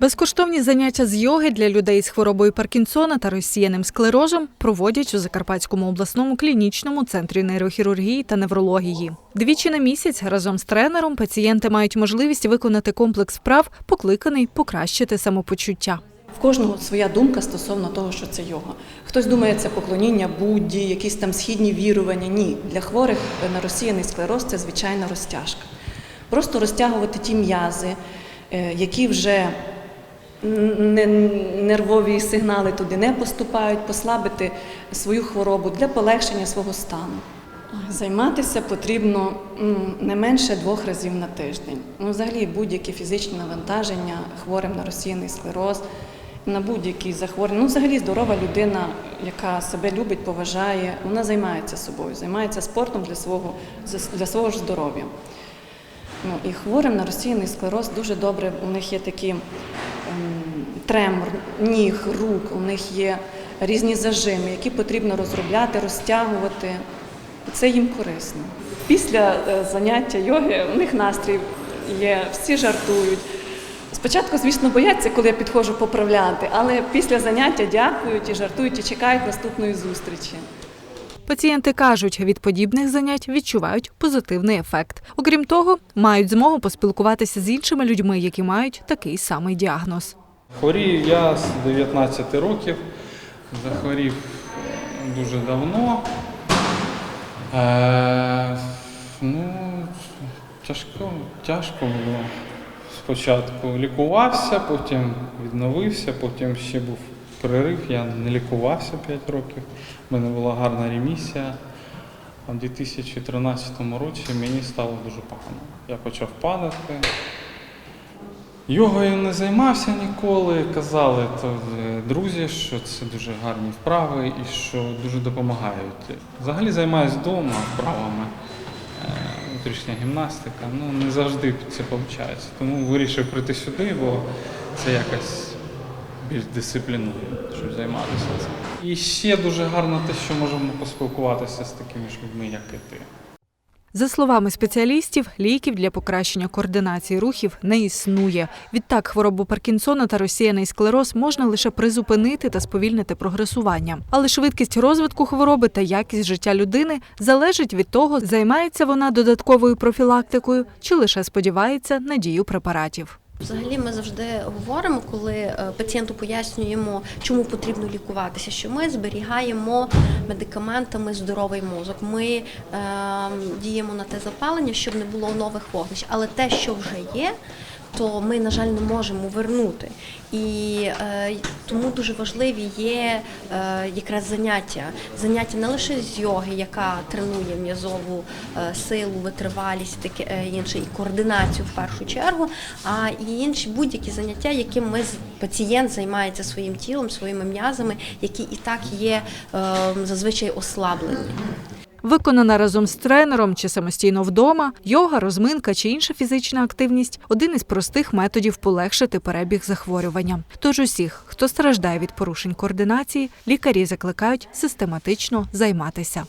Безкоштовні заняття з йоги для людей з хворобою Паркінсона та розсіяним склерозом проводять у Закарпатському обласному клінічному центрі нейрохірургії та неврології. Двічі на місяць разом з тренером пацієнти мають можливість виконати комплекс вправ, покликаний покращити самопочуття. В кожного своя думка стосовно того, що це йога. Хтось думає, це поклоніння Будді, якісь там східні вірування. Ні, для хворих на розсіяний склероз це звичайна розтяжка. Просто розтягувати ті м'язи, е, які вже нервові сигнали туди не поступають, послабити свою хворобу для полегшення свого стану. Займатися потрібно не менше двох разів на тиждень. Ну, взагалі, будь-які фізичні навантаження хворим на розсіяний склероз, на будь-які захворювання. Ну, взагалі, здорова людина, яка себе любить, поважає, вона займається собою, займається спортом для свого, для свого ж здоров'я. Ну, і хворим на розсіяний склероз дуже добре. У них є такі тремор, ніг, рук, у них є різні зажими, які потрібно розробляти, розтягувати. І це їм корисно. Після е, заняття йоги у них настрій є, всі жартують. Спочатку, звісно, бояться, коли я підходжу поправляти, але після заняття дякують і жартують і чекають наступної зустрічі. Пацієнти кажуть, від подібних занять відчувають позитивний ефект. Окрім того, мають змогу поспілкуватися з іншими людьми, які мають такий самий діагноз. Хворію я з 19 років, захворів дуже давно. Е, ну, тяжко, тяжко було. Спочатку лікувався, потім відновився, потім ще був перерив, я не лікувався 5 років. У мене була гарна ремісія. В 2013 році мені стало дуже погано. Я почав падати. Йогою не займався ніколи. Казали то е, друзі, що це дуже гарні вправи і що дуже допомагають. Взагалі займаюся вдома вправами. е, Внутрішня гімнастика. Ну не завжди це виходить. Тому вирішив прийти сюди, бо це якось більш дисциплінує, щоб займатися цим. І ще дуже гарно те, що можемо поспілкуватися з такими ж людьми, як і ти. За словами спеціалістів, ліків для покращення координації рухів не існує. Відтак, хворобу Паркінсона та розсіяний склероз можна лише призупинити та сповільнити прогресування. Але швидкість розвитку хвороби та якість життя людини залежить від того, займається вона додатковою профілактикою чи лише сподівається на дію препаратів. Взагалі, ми завжди говоримо, коли е, пацієнту пояснюємо, чому потрібно лікуватися, що ми зберігаємо медикаментами здоровий мозок. Ми е, діємо на те запалення, щоб не було нових вогнищ. Але те, що вже є, то ми, на жаль, не можемо вернути. І е, тому дуже важливі є е, якраз заняття. Заняття не лише з йоги, яка тренує м'язову е, силу, витривалість, таке е, інше, і координацію в першу чергу, а і інші будь-які заняття, яким ми пацієнт займається своїм тілом, своїми м'язами, які і так є е, зазвичай ослаблені. Виконана разом з тренером чи самостійно вдома, йога, розминка чи інша фізична активність один із простих методів полегшити перебіг захворювання. Тож усіх, хто страждає від порушень координації, лікарі закликають систематично займатися.